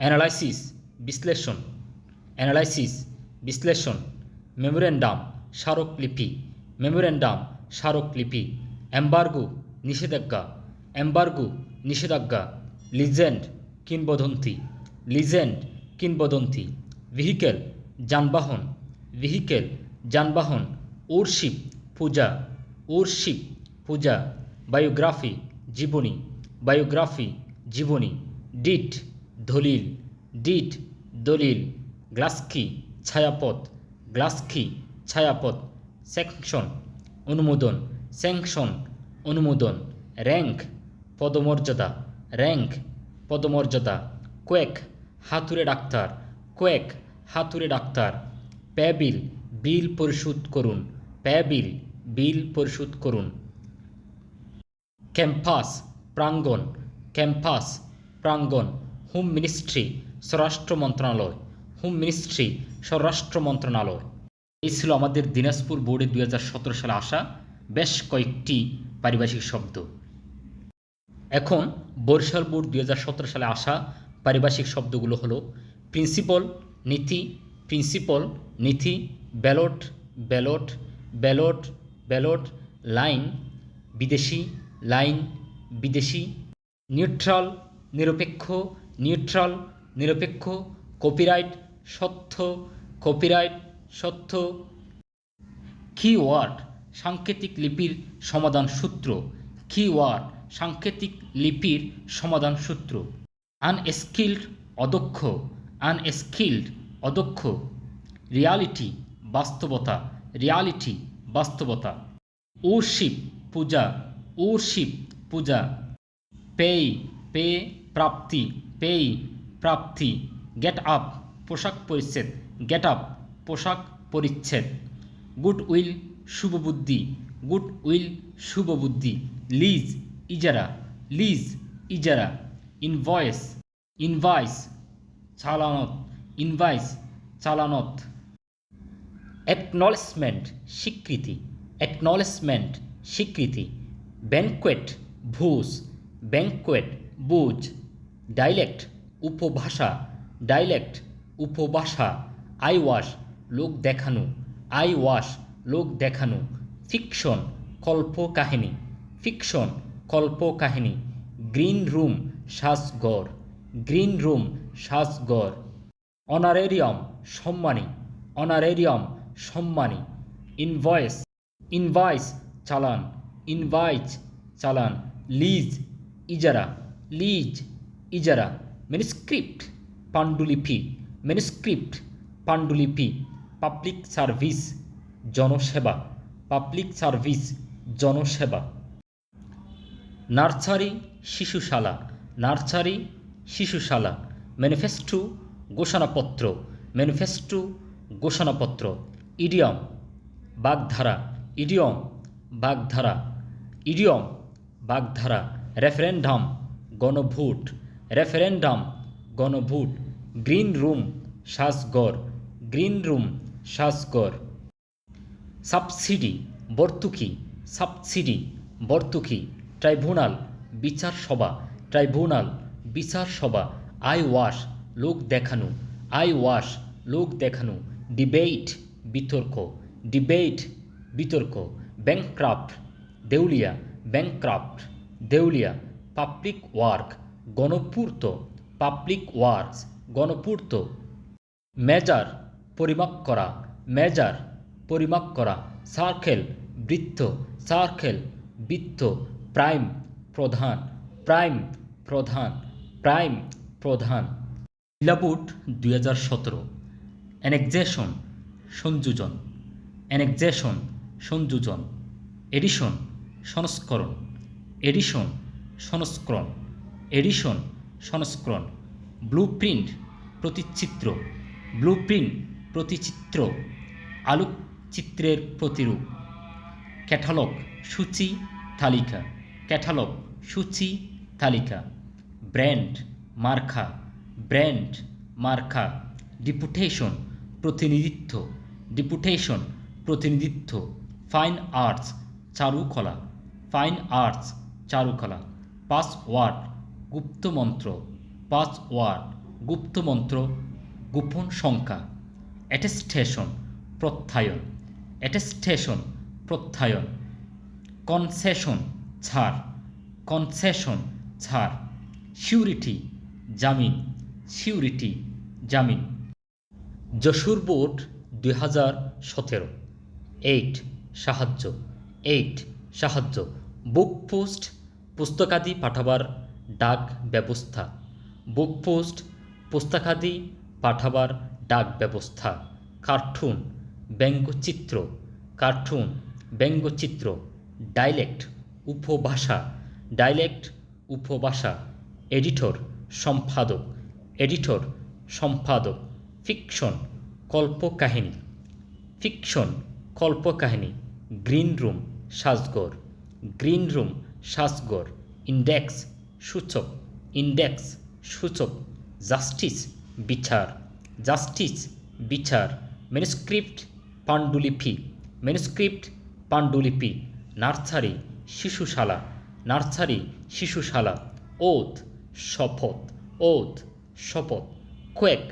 Analysis, বিশ্লেষণ analysis, বিশ্লেষণ, memorandum, স্মারকলিপি মেমোরেন্ডাম, স্মারকলিপি, এম্বার্গো, নিষেধাজ্ঞা এম্বার্গো, নিষেধাজ্ঞা, লিজেন্ড, কিংবদন্তি লিজেন্ড, কিংবদন্তি, ভেহিকেল, যানবাহন ভেহিকেল, যানবাহন ওরশিপ পূজা ওরশিপ পূজা, বায়োগ্রাফি, জীবনী বায়োগ্রাফি, জীবনী, ডিট দলিল, ডিট, দলিল, গ্লাসকি, ছায়াপথ গ্লাসকি, ছায়াপথ স্যাংশন অনুমোদন স্যাংশন অনুমোদন, র্যাঙ্ক, পদমর্যাদা র্যাঙ্ক, পদমর্যাদা, কোয়েক, হাতুড়ে ডাক্তার, কোয়েক হাতুরে ডাক্তার, প্যাবিল, বিল পরিশোধ করুন, প্যাবিল, বিল পরিশোধ করুন। ক্যাম্পাস, প্রাঙ্গণ ক্যাম্পাস, প্রাঙ্গণ হোম মিনিস্ট্রি স্বরাষ্ট্র মন্ত্রণালয় হোম মিনিস্ট্রি স্বরাষ্ট্র মন্ত্রণালয় এই ছিল আমাদের দিনাজপুর বোর্ডে দুই হাজার সতেরো সালে আসা বেশ কয়েকটি পারিভাষিক শব্দ। এখন বরিশাল বোর্ড দুই হাজার সতেরো সালে আসা পারিভাষিক শব্দগুলো হলো প্রিন্সিপল, নীতি প্রিন্সিপল, নীতি, ballot ballot ballot ballot, alien, বিদেশি লাইন, বিদেশি, নিউট্রাল, নিরপেক্ষ নিউট্রাল, নিরপেক্ষ, কপিরাইট, সত্য কপিরাইট, সত্য। কিওয়ার্ড, সাংকেতিক লিপির সমাধান সূত্র। কিওয়ার্ড, সাংকেতিক লিপির সমাধান সূত্র। আনস্কিল্ড, অদক্ষ। আনস্কিল্ড, অদক্ষ। রিয়ালিটি, বাস্তবতা। রিয়ালিটি, বাস্তবতা। ওরশিপ, পূজা। ওরশিপ, পূজা। পেই, পে, প্রাপ্তি। পেই, প্রাপ্তি, গেট আপ, পোশাক পরিচ্ছেদ, গেট আপ, পোশাক পরিচ্ছেদ। গুড উইল, শুভ বুদ্ধি, গুড উইল, শুভ বুদ্ধি। লিজ, ইজারা লিজ, ইজারা। ইনভয়েস ইনভয়েস চালানত ইনভয়েস চালানত। অ্যাকনলেজমেন্ট, স্বীকৃতি অ্যাকনলেজমেন্ট, স্বীকৃতি। ব্যাংকোয়েট, ভোজ, ব্যাংকোয়েট বুজ ডাইলেক্ট, উপভাষা ডাইলেক্ট, উপভাষা আই ওয়াশ লোক দেখানো আই ওয়াশ লোক দেখানো, ফিকশন কল্প কাহিনী ফিকশন কল্প কাহিনী গ্রিন রুম, সাজগড়, গ্রিন রুম, সাজগড়, অনারেরিয়াম, সম্মানী অনারেরিয়াম, সম্মানী, ইনভয়েস ইনভয়েস চালান ইনভাইস চালান, লিজ, ইজারা, লিজ ইজারা ম্যানুস্ক্রিপ্ট পাণ্ডুলিপি ম্যানুস্ক্রিপ্ট পাণ্ডুলিপি পাবলিক সার্ভিস জনসেবা পাবলিক সার্ভিস জনসেবা নার্সারি শিশুশালা নার্সারি শিশুশালা ম্যানিফেস্টো ঘোষণাপত্র ম্যানিফেস্টো ঘোষণাপত্র ইডিয়ম বাগধারা ইডিয়ম বাগধারা ইডিয়ম বাগধারা রেফারেন্ডাম গণভোট রেফারেন্ডাম গণভোট গ্রিন রুম সাজগড় গ্রিন রুম সাজগড় সাবসিডি বর্তুকি সাবসিডি বর্তুকি ট্রাইব্যুনাল বিচার সভা ট্রাইব্যুনাল বিচার সভা আই ওয়াশ লোক দেখানো আই ওয়াশ লোক দেখানো ডিবেট বিতর্ক ডিবেট বিতর্ক ব্যাংক্রাফ্ট দেউলিয়া ব্যাংক্রাফ্ট দেউলিয়া পাবলিক ওয়ার্ক গণপূর্ত পাবলিক ওয়ার্কস গণপূর্ত। মেজার পরিমাপ করা মেজার পরিমাপ করা। সার্কেল বৃত্ত সার্কেল বৃত্ত প্রাইম প্রধান প্রাইম প্রধান প্রাইম প্রধান। ইলাবুট দুই হাজার সতেরো। অ্যানেকজেশন সংযোজন। অ্যানেকজেশন সংযোজন। এডিশন সংস্করণ। এডিশন সংস্করণ। এডিশন, সংস্করণ, ব্লুপ্রিন্ট প্রতিচিত্র ব্লুপ্রিন্ট প্রতিচিত্র, আলোকচিত্রের প্রতিরূপ, ক্যাটালগ, সূচি, তালিকা, ক্যাটালগ, সূচি, তালিকা, ব্র্যান্ড, মার্কা ব্র্যান্ড, মার্কা, ডিপুটেশন, প্রতিনিধিত্ব ডিপুটেশন, প্রতিনিধিত্ব, ফাইন আর্টস, চারুকলা, ফাইন আর্টস, চারুকলা, পাসওয়ার্ড গুপ্তমন্ত্র পাসওয়ার্ড গুপ্তমন্ত্র গোপন সংখ্যা অ্যাটেস্টেশন প্রত্যায়ন অ্যাটেস্টেশন প্রত্যায়ন কনসেশন ছাড় কনসেশন ছাড় সিউরিটি জামিন সিউরিটি জামিন। যশোর বোর্ড দুই হাজার সতেরো এইট সাহায্য এইট সাহায্য বুক পোস্ট পুস্তকাদি পাঠাবার ডাক ব্যবস্থা। বুক পোস্ট, পুস্তকাদি পাঠাবার ডাক ব্যবস্থা। কার্টুন, ব্যঙ্গচিত্র। কার্টুন, ব্যঙ্গচিত্র। ডাইলেক্ট, উপভাষা। ডাইলেক্ট, উপভাষা। এডিটর, সম্পাদক। এডিটর, সম্পাদক। ফিকশন, কল্পকাহিনী। ফিকশন, কল্পকাহিনী। গ্রিন রুম, সাজগর। গ্রিন রুম, সাজগর। ইন্ডেক্স সূচক ইন্ডেক্স সূচক জাস্টিস বিচার জাস্টিস বিচার ম্যানুস্ক্রিপ্ট পাণ্ডুলিপি ম্যানুস্ক্রিপ্ট পাণ্ডুলিপি, নার্সারি, শিশুশালা নার্সারি, শিশুশালা ওত শপথ ওত শপথ কোয়েক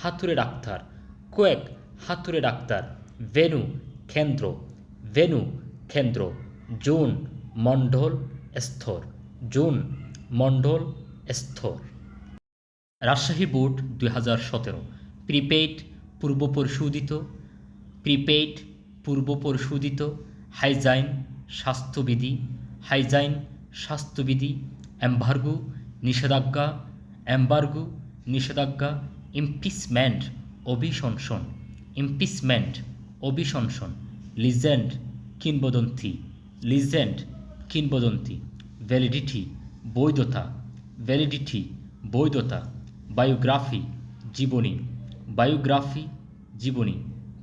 হাতুড়ে ডাক্তার কোয়েক হাতুড়ে ডাক্তার ভেনু কেন্দ্র ভেনু কেন্দ্র জুন মণ্ডল স্থর জুন মণ্ডল স্থর। রাজশাহী বোর্ড দুই হাজার সতেরো। প্রিপেইড পূর্ব পরিশোধিত প্রিপেইড পূর্ব পরিশোধিত হাইজাইন স্বাস্থ্যবিধি হাইজাইন স্বাস্থ্যবিধি, এম্বার্গু নিষেধাজ্ঞা এম্বার্গু নিষেধাজ্ঞা ইমপিসমেন্ট অভিশংসন ইমপিসমেন্ট অভিশংসন লিজেন্ড কিংবদন্তি লিজেন্ড কিংবদন্তি, ভ্যালিডিটি বৈধতা ভ্যালিডিটি বৈধতা বায়োগ্রাফি জীবনী বায়োগ্রাফি জীবনী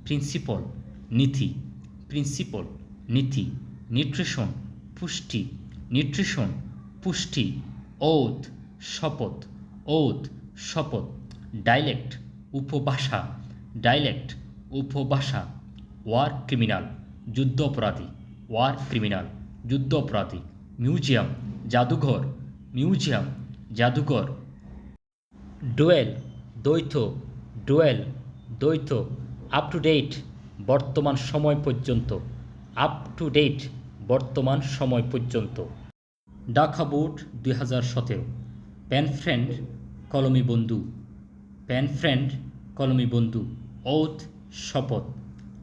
প্রিন্সিপল নীতি প্রিন্সিপল নীতি নিউট্রিশন পুষ্টি নিউট্রিশন পুষ্টি ওত শপথ ওত শপথ ডাইলেক্ট উপভাষা ডাইলেক্ট উপভাষা ওয়ার ক্রিমিনাল যুদ্ধ অপরাধী ওয়ার ক্রিমিনাল যুদ্ধ অপরাধী মিউজিয়াম জাদুঘর, মিউজিয়াম, জাদুঘর। ডোয়েল দ্বৈত ডোয়েল দ্বৈত আপ টু ডেট বর্তমান সময় পর্যন্ত। আপ টু ডেট বর্তমান সময় পর্যন্ত। ঢাকা বোর্ড, দুই হাজার সতেরো। প্যান ফ্রেন্ড, কলমি বন্ধু। প্যান ফ্রেন্ড, কলমি বন্ধু। ওথ শপথ।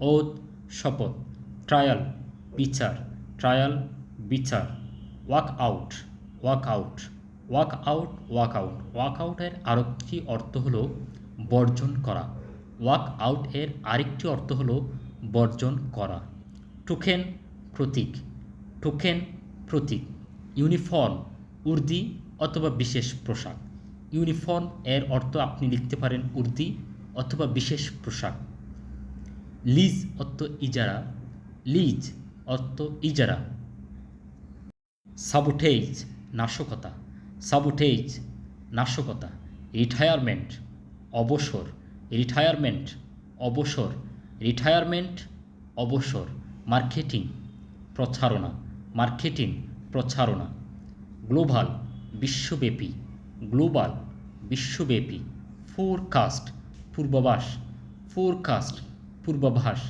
ওথ শপথ। ট্রায়াল, বিচার। ট্রায়াল, বিচার। Walk out walk out walk out walk out walk আউটের আরেকটি অর্থ হলো বর্জন করা। ওয়াক আউট এর আরেকটি অর্থ হলো বর্জন করা। টোকেন প্রতীক টোকেন প্রতীক ইউনিফর্ম উর্দি অথবা বিশেষ পোশাক। ইউনিফর্ম এর অর্থ আপনি লিখতে পারেন উর্দি অথবা বিশেষ পোশাক। লিজ অর্থ ইজারা লিজ অর্থ ইজারা। সাবুটেজ নাশকতা সাবুটেজ নাশকতা, রিটায়ারমেন্ট অবসর রিটায়ারমেন্ট অবসর রিটায়ারমেন্ট অবসর, মার্কেটিং প্রচারণা মার্কেটিং প্রচারণা, গ্লোবাল বিশ্বব্যাপী গ্লোবাল বিশ্বব্যাপী, ফোরকাস্ট পূর্বাভাস ফোরকাস্ট পূর্বাভাস,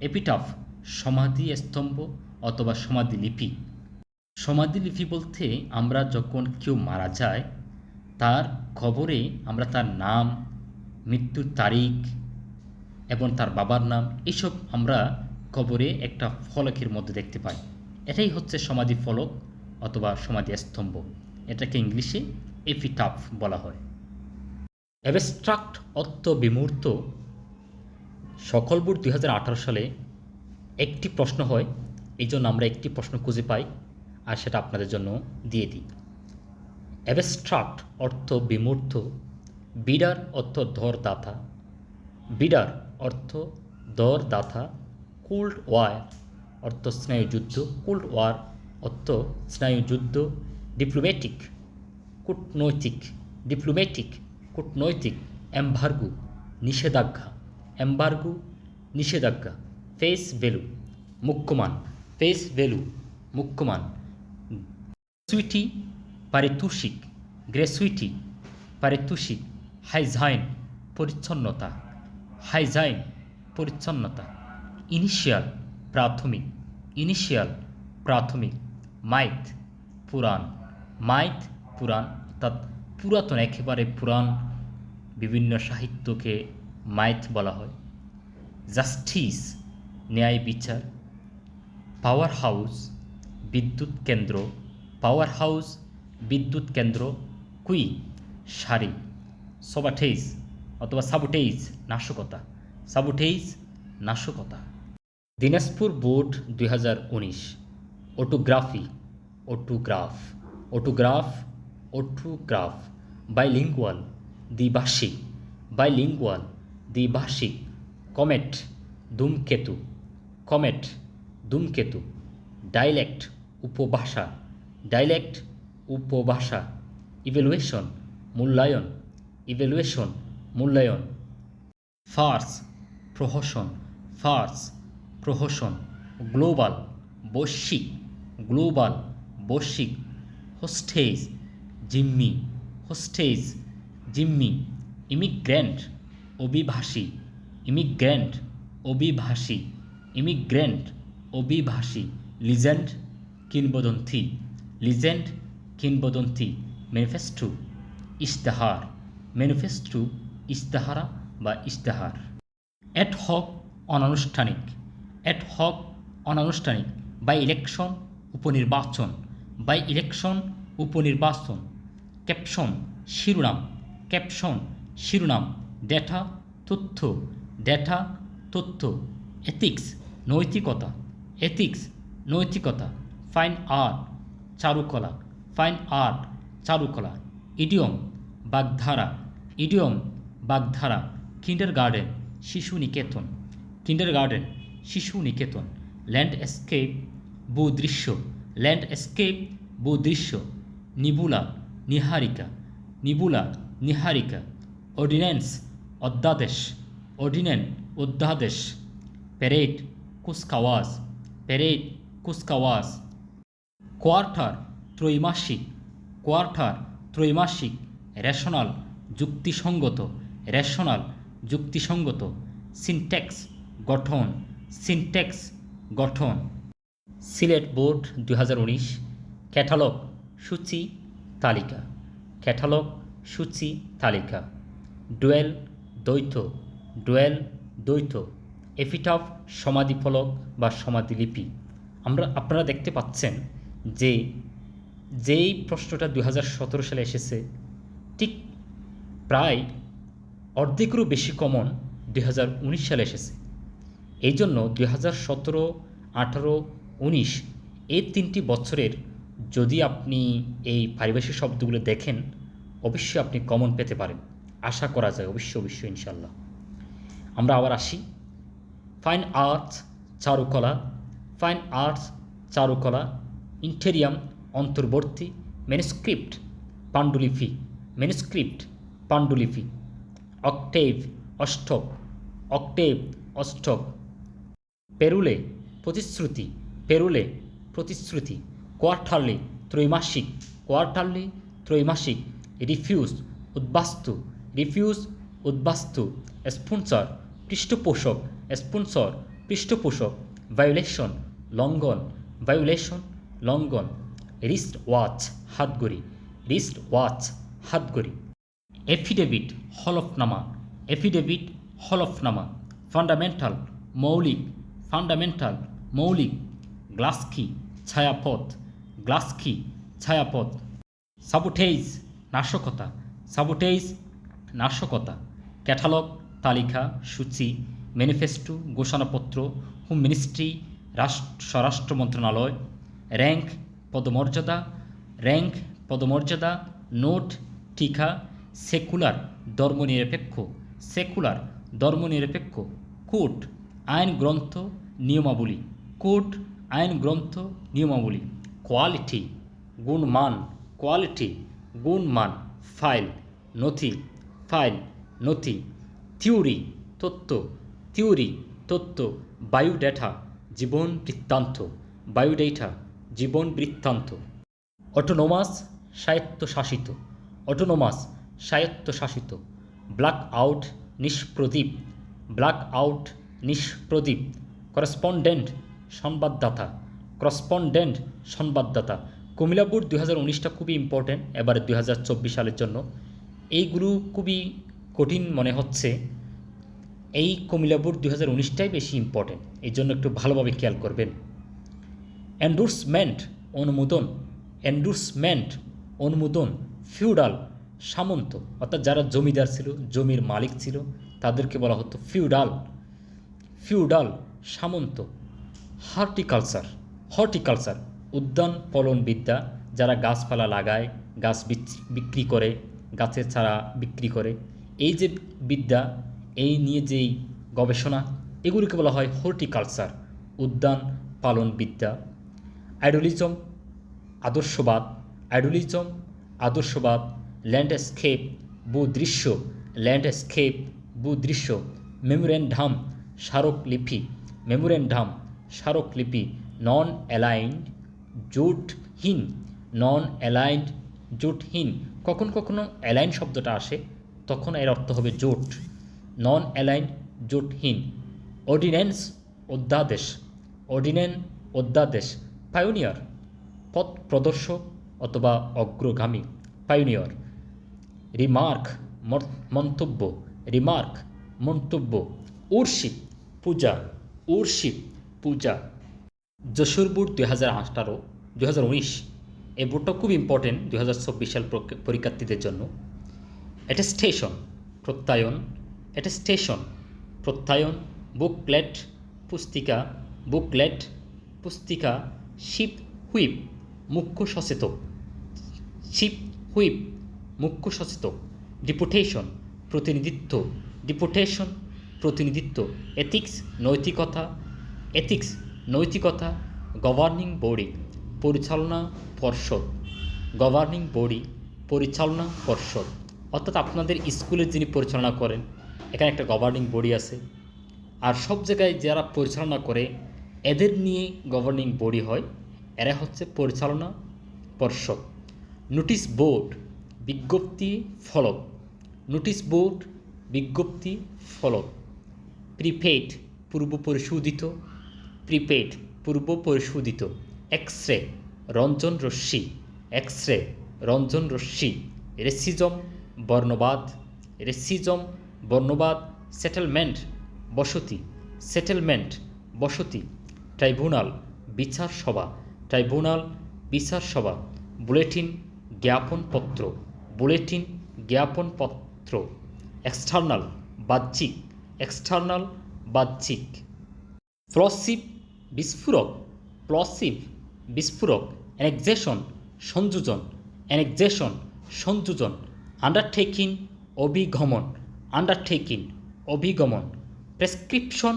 এপিটাফ সমাধি স্তম্ভ অথবা সমাধি লিপি সমাধি লিপি বলতে আমরা যখন কেউ মারা যায়, তার খবরে আমরা তার নাম, মৃত্যুর তারিখ এবং তার বাবার নাম এসব আমরা কবরে একটা ফলকের মধ্যে দেখতে পাই। এটাই হচ্ছে সমাধি ফলক অথবা সমাধি স্তম্ভ। এটাকে ইংলিশে এপিটাফ বলা হয়। অ্যাবস্ট্রাক্ট অর্থ বিমূর্ত সকল দুই সালে একটি প্রশ্ন হয়, এই জন্য আমরা একটি প্রশ্ন খুঁজে পাই। আর সেটা আপনাদের জন্য দিয়ে দিই। অ্যাবস্ট্রাক্ট অর্থ বিমূর্ত, বিডার অর্থ ধরদাতা বিডার অর্থ দরদাতা, কোল্ড ওয়ার অর্থ স্নায়ুযুদ্ধ, কোল্ড ওয়ার অর্থ স্নায়ুযুদ্ধ, ডিপ্লোম্যাটিক, কূটনৈতিক ডিপ্লোম্যাটিক, কূটনৈতিক, এম্বার্গু, নিষেধাজ্ঞা এম্বার্গু, নিষেধাজ্ঞা, ফেস ভ্যালু, মুখ্যমান, ফেস ভ্যালু, মুখ্যমান। গ্রেসুইটি পারিতোষিক গ্রেসুইটি পারিতোষিক, হাইজাইন পরিচ্ছন্নতা হাইজাইন পরিচ্ছন্নতা, ইনিশিয়াল প্রাথমিক ইনিশিয়াল প্রাথমিক, মাইথ পুরাণ মাইথ পুরাণ অর্থাৎ পুরাতন, একেবারে পুরাণ বিভিন্ন সাহিত্যকে মাইথ বলা হয়। জাস্টিস, ন্যায় বিচার, পাওয়ার হাউস, বিদ্যুৎ কেন্দ্র পাওয়ার হাউস বিদ্যুৎ কেন্দ্র, কুই, সারি সবাঠেইস অথবা সাবুটেইজ নাশকতা। সাবুটেইজ নাশকতা। দিনাজপুর বোর্ড দুই হাজার উনিশ। Autography autograph autograph autograph bilingual দ্বিভাষিক। বাইলিঙ্গুয়াল দ্বিভাষিক। কমেট ধূমকেতু। কমেট ধূমকেতু। ডাইলেক্ট উপভাষা। ডাইলেক্ট, উপভাষা ইভ্যালুয়েশন মূল্যায়ন ইভ্যালুয়েশন মূল্যায়ন। ফার্স প্রহসন ফার্স প্রহসন। গ্লোবাল বৈশ্বিক গ্লোবাল বৈশ্বিক। হোস্টেজ জিম্মি হোস্টেজ জিম্মি। ইমিগ্র্যান্ট অভিভাষী। ইমিগ্র্যান্ট অভিভাষী। ইমিগ্র্যান্ট অভিভাষী। লিজেন্ড কিংবদন্তি। লিজেন্ড কিংবদন্তি ম্যানিফেস্টো ইশতেহার ম্যানিফেস্টো ইশতেহারা বা ইশতেহার অ্যাড হক অনানুষ্ঠানিক অ্যাড হক অনানুষ্ঠানিক বাই ইলেকশন উপনির্বাচন বাই ইলেকশন উপনির্বাচন ক্যাপশন শিরোনাম ক্যাপশন শিরোনাম ডেটা তথ্য ডেটা তথ্য এথিক্স নৈতিকতা এথিক্স নৈতিকতা ফাইন আর্ট চারুকলা ফাইন আর্ট চারুকলা ইডিয়ম বাগধারা ইডিয়ম বাগধারা কিন্ডার গার্ডেন শিশু নিকেতন কিন্ডার গার্ডেন শিশু নিকেতন ল্যান্ডস্কেপ ভূদৃশ্য ল্যান্ডস্কেপ ভূদৃশ্য, নিবুলা, নিহারিকা নিবুলা, নিহারিকা অর্ডিন্যান্স অধ্যাদেশ অর্ডিন্যান্স অধ্যাদেশ প্যারেড কুচকাওয়াজ প্যারেড কুচকাওয়াজ কোয়ার্টার ত্রৈমাসিক কোয়ার্টার ত্রৈমাসিক, রেশনাল, যুক্তিসঙ্গত রেশনাল, যুক্তিসঙ্গত, সিনট্যাক্স গঠন সিনট্যাক্স গঠন। সিলেট বোর্ড দু হাজার উনিশ, ক্যাটালগ, সূচি, তালিকা। ক্যাটালগ, সূচি, তালিকা। ডুয়েল, দ্বৈত। ডুয়েল, দ্বৈত। এফিটাফ সমাধিফলক বা সমাধিলিপি। আমরা, আপনারা দেখতে পাচ্ছেন যে, যেই প্রশ্নটা দু হাজার সতেরো সালে এসেছে, ঠিক প্রায় অর্ধেকেরও বেশি কমন দুই হাজার উনিশ সালে এসেছে। এই জন্য দুই হাজার সতেরো, আঠারো, উনিশ এই তিনটি বছরের যদি আপনি এই পারিভাষিক শব্দগুলো দেখেন, অবশ্যই আপনি কমন পেতে পারেন। আশা করা যায়, অবশ্যই অবশ্যই ইনশাল্লাহ আমরা আবার আসি। ফাইন আর্টস চারুকলা ফাইন আর্টস চারুকলা ইন্টেরিয়াম অন্তর্বর্তী ম্যানুস্ক্রিপ্ট পাণ্ডুলিপি ম্যানুস্ক্রিপ্ট পাণ্ডুলিপি। অক্টেভ অষ্টক অক্টেভ অষ্টক। পেরুলে প্রতিশ্রুতি পেরুলে প্রতিশ্রুতি। কোয়ার্টারলি ত্রৈমাসিক কোয়ার্টারলি ত্রৈমাসিক। রিফিউজ, উদ্বাস্তু। রিফিউজ, উদ্বাস্তু। স্পন্সর, পৃষ্ঠপোষক। স্পন্সর, পৃষ্ঠপোষক। ভায়োলেশন, লঙ্ঘন। ভায়োলেশন লঙ্ঘন রিস্ট ওয়াচ হাতগড়ি রিস্ট ওয়াচ হাতগড়ি এফিডেভিট হলফনামা। এফিডেভিট হলফনামা। ফান্ডামেন্টাল মৌলিক। ফান্ডামেন্টাল মৌলিক। গ্লাসকি ছায়াপথ। গ্লাসকি ছায়াপথ। সাবুটেইজ নাশকতা। সাবুটেইজ নাশকতা। ক্যাটালগ তালিকা, সূচি ম্যানিফেস্টো ঘোষণাপত্র হোম মিনিস্ট্রি রাষ্ট্র, স্বরাষ্ট্র মন্ত্রণালয়। র্যাঙ্ক পদমর্যাদা র্যাঙ্ক পদমর্যাদা নোট টিকা সেকুলার ধর্মনিরপেক্ষ সেকুলার ধর্মনিরপেক্ষ কোর্ট আইন গ্রন্থ, নিয়মাবলী কোর্ট আইন গ্রন্থ, নিয়মাবলী কোয়ালিটি গুণমান কোয়ালিটি গুণমান ফাইল নথি ফাইল নথি থিওরি তত্ত্ব থিওরি তত্ত্ব বায়োডাটা জীবন বৃত্তান্ত বায়োডেটা জীবন বৃত্তান্ত। অটোনোমাস স্বায়ত্তশাসিত। অটোনোমাস স্বায়ত্তশাসিত। ব্ল্যাক আউট নিষ্প্রদীপ। ব্ল্যাক আউট নিষ্প্রদীপ। করসপন্ডেন্ট সংবাদদাতা। করসপন্ডেন্ট সংবাদদাতা। কুমিল্লা বোর্ড দুই হাজার উনিশটা খুবই ইম্পর্টেন্ট এবারে দুই হাজার চব্বিশ সালের জন্য। এইগুলো খুবই কঠিন মনে হচ্ছে। এই কুমিল্লা বোর্ড দুই হাজার উনিশটাই বেশি ইম্পর্টেন্ট এই জন্য একটু ভালোভাবে খেয়াল করবেন। এন্ডোর্সমেন্ট অনুমোদন এন্ডোর্সমেন্ট অনুমোদন ফিউডাল সামন্ত, অর্থাৎ যারা জমিদার ছিল, জমির মালিক ছিল, তাদেরকে বলা হতো ফিউডাল ফিউডাল সামন্ত হর্টিকালচার হর্টিকালচার উদ্যান ফলন বিদ্যা যারা গাছপালা লাগায়, গাছ বিক্রি করে, গাছের চারা বিক্রি করে, এই যে বিদ্যা, এই নিয়ে যেই গবেষণা, এগুলিকে বলা হয় হর্টিকালচার উদ্যান পালন বিদ্যা আইডলিজম আদর্শবাদ আইডলিজম আদর্শবাদ, ল্যান্ডস্কেপ, ভূদৃশ্য ল্যান্ডস্কেপ, ভূদৃশ্য, মেমোরেন্ডাম, স্মারকলিপি মেমোরেন্ডাম, স্মারকলিপি নন অ্যালাইন্ড জোটহীন নন অ্যালাইন্ড জোটহীন। কখন কখনো অ্যালাইন শব্দটা আসে, তখন এর অর্থ হবে জোট। নন অ্যালাইন্ড জোটহীন। অর্ডিন্যান্স অধ্যাদেশ। অর্ডিন্যান্স অধ্যাদেশ। পায়োনিয়ার পথ প্রদর্শক অথবা অগ্রগামী পায়োনিয়র রিমার্ক মন্তব্য রিমার্ক মন্তব্য উর্শিপ পূজা উর্শিপ পূজা যশোর বোর্ড দুই হাজার আঠারো, দুই হাজার উনিশ এই বোর্ডটা খুব ইম্পর্টেন্ট দুই হাজার চব্বিশ সাল পরীক্ষার্থীদের জন্য। অ্যাটেস্টেশন প্রত্যয়ন। অ্যাটেস্টেশন প্রত্যয়ন বুকলেট পুস্তিকা বুকলেট পুস্তিকা। শিপ হুইপ, মুখ্য সচেতক। শিপ হুইপ, মুখ্য সচেতক। ডিপুটেশন, প্রতিনিধিত্ব। ডিপুটেশন, প্রতিনিধিত্ব। এথিক্স, নৈতিকতা। এথিক্স, নৈতিকতা। গভর্নিং বডি, পরিচালনা পর্ষদ। গভর্নিং বডি, পরিচালনা পর্ষদ। অর্থাৎ আপনাদের স্কুলের যিনি পরিচালনা করেন, এখানে একটা গভর্নিং বডি আছে। আর সব জায়গায় যারা পরিচালনা করে এদের নিয়ে গভর্নিং বডি হয়। এরা হচ্ছে পরিচালনা পর্ষদ। নোটিশ বোর্ড বিজ্ঞপ্তি ফলক। নোটিশ বোর্ড বিজ্ঞপ্তি ফলক। প্রিপেড পূর্ব পরিশোধিত। প্রিপেড পূর্ব পরিশোধিত। এক্স রে রঞ্জন রশ্মি। এক্স রে রঞ্জন রশ্মি। রেসিজম বর্ণবাদ। রেসিজম বর্ণবাদ। সেটেলমেন্ট বসতি। সেটেলমেন্ট বসতি। ট্রাইব্যুনাল, বিচার সভা, ট্রাইব্যুনাল, বিচার সভা, বুলেটিন জ্ঞাপনপত্র বুলেটিন জ্ঞাপনপত্র এক্সটার্নাল বাহ্যিক এক্সটার্নাল বাহ্যিক। প্লসিভ বিস্ফোরক প্লসিভ বিস্ফোরক অ্যানেক্সেশন সংযোজন অ্যানেক্সেশন সংযোজন আন্ডারটেকিং অভিগমন আন্ডারটেকিং অভিগমন প্রেসক্রিপশন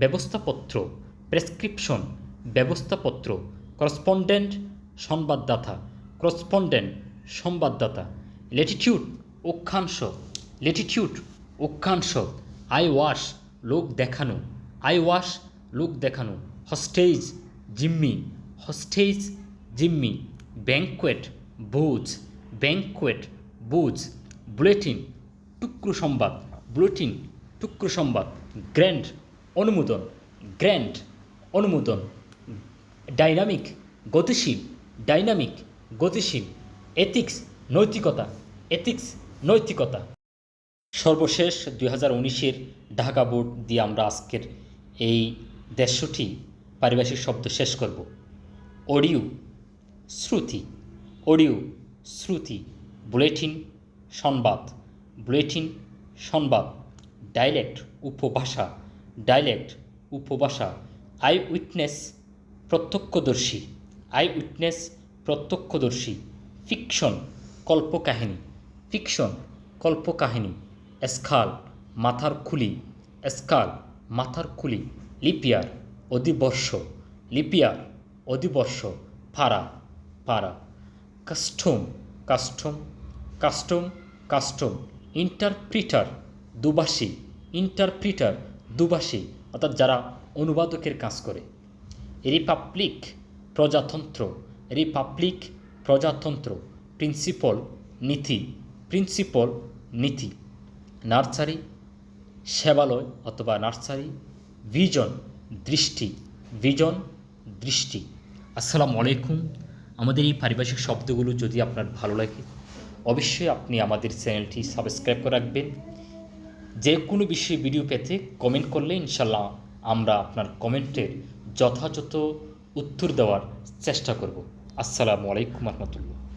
ব্যবস্থাপত্র। প্রেসক্রিপশন, ব্যবস্থাপত্র, করসপন্ডেন্ট সংবাদদাতা করসপন্ডেন্ট সংবাদদাতা, লেটিটিউড, অক্ষাংশ লেটিটিউড, অক্ষাংশ আই ওয়াশ লোক দেখানো আই ওয়াশ লোক দেখানো হস্টেজ জিম্মি হস্টেজ জিম্মি, ব্যাংকোয়েট বুজ ব্যাংকোয়েট বুজ বুলেটিন, টুকরো সংবাদ বুলেটিন, টুকরো সংবাদ গ্র্যান্ড, অনুমোদন, গ্র্যান্ড। অনুমোদন। ডাইনামিক, গতিশীল ডাইনামিক, গতিশীল, এথিক্স, নৈতিকতা এথিক্স, নৈতিকতা। সর্বশেষ দুই হাজার উনিশের ঢাকা বোর্ড দিয়ে আমরা আজকের এই দেড়শোটি পারিভাষিক শব্দ শেষ করব। অডিও শ্রুতি। অডিও শ্রুতি, বুলেটিন, সংবাদ। বুলেটিন, সংবাদ ডাইলেক্ট উপভাষা। ডাইলেক্ট উপভাষা। আই উইটনেস প্রত্যক্ষদর্শী, আই উইটনেস প্রত্যক্ষদর্শী, ফিকশন, কল্পকাহিনী ফিকশন, কল্পকাহিনী এসখাল মাথার খুলি, এসকাল, মাথার খুলি, লিপিয়ার, অধিবর্ষ লিপিয়ার, অধিবর্ষ, ফারা পাড়া custom custom custom custom, interpreter, দুবাসী interpreter, দুবাসী, অর্থাৎ যারা অনুবাদকের কাজ করে। রিপাবলিক প্রজাতন্ত্র রিপাবলিক প্রজাতন্ত্র, প্রিন্সিপল নীতি প্রিন্সিপল নীতি, নার্সারি, সেবালয় অথবা নার্সারি, ভিজন দৃষ্টি ভিজন দৃষ্টি। আসসালামু আলাইকুম। আমাদের এই পারিভাষিক শব্দগুলো যদি আপনার ভালো লাগে, অবশ্যই আপনি আমাদের চ্যানেলটি সাবস্ক্রাইব করে রাখবেন। যে কোনো বিষয়ে ভিডিও পেতে কমেন্ট করলে ইনশাল্লাহ আমরা আপনার কমেন্টের যথাযথ উত্তর দেওয়ার চেষ্টা করব। আসসালামু আলাইকুম রহমতুল্লাহ।